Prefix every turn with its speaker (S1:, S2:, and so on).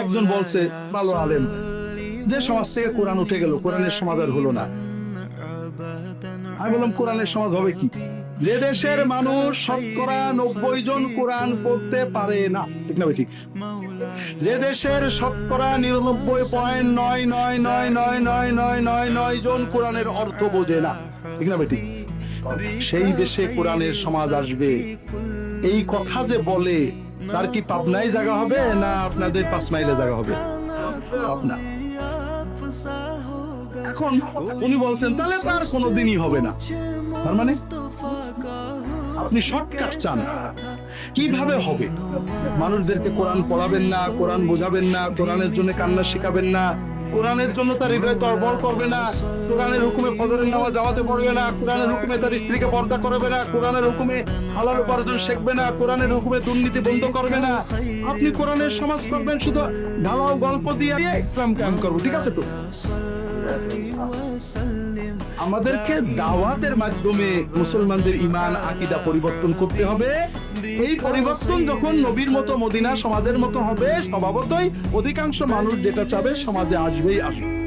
S1: একজন বলছে ভালো আলেম, যে সমাজ থেকে কোরআন উঠে গেল, কোরআনের সমাজ আর হলো না। আমি বললাম, কোরআনের সমাজ হবে কি? দেশের মানুষ শতকরা নব্বই জন কোরআন পড়তে পারে না। ঠিক না ঠিক। যে দেশের শতকরা নিরানব্বই পয়েন্ট নয় নয় নয় নয় নয় নয় নয় নয় জন কোরআনের অর্থ বোঝে না। ঠিক না ঠিক। সেই দেশে কোরআনের সমাজ আসবে। এই কথা যে বলে তার কি পাবনায় জায়গা হবে না আপনাদের পাঁচ মাইলে জায়গা হবে? এখন উনি বলছেন, তাহলে তার কোনোদিনই হবে না। তার মানে আপনি শর্টকাট চান। কীভাবে হবে? মানুষদেরকে কোরআন পড়াবেন না, কোরআন বোঝাবেন না, কোরআনের জন্য কান্না শেখাবেন না। কোরআনের জন্য তার হৃদয় তরবর করবে না, কোরআনের হুকুমে ফজরের নামাজ জামাতে পড়বে না, কোরআনের হুকুমে তার স্ত্রীকে পর্দা করবে না, কোরআনের হুকুমে হালাল উপার্জন শেখবে না, কোরআনের হুকুমে দুর্নীতি বন্ধ করবে না। আপনি কোরআনের সমাজ করবেন শুধু ঢালাও গল্প দিয়ে ইসলাম কায়েম করব, ঠিক আছে তো? আমাদেরকে দাওয়াতের মাধ্যমে মুসলমানদের ইমান আকিদা পরিবর্তন করতে হবে। এই পরিবর্তন যখন নবীর মতো, মদিনা সমাজের মতো হবে, স্বভাবতই অধিকাংশ মানুষ যেটা চাবে সমাজে আসবেই আসবে।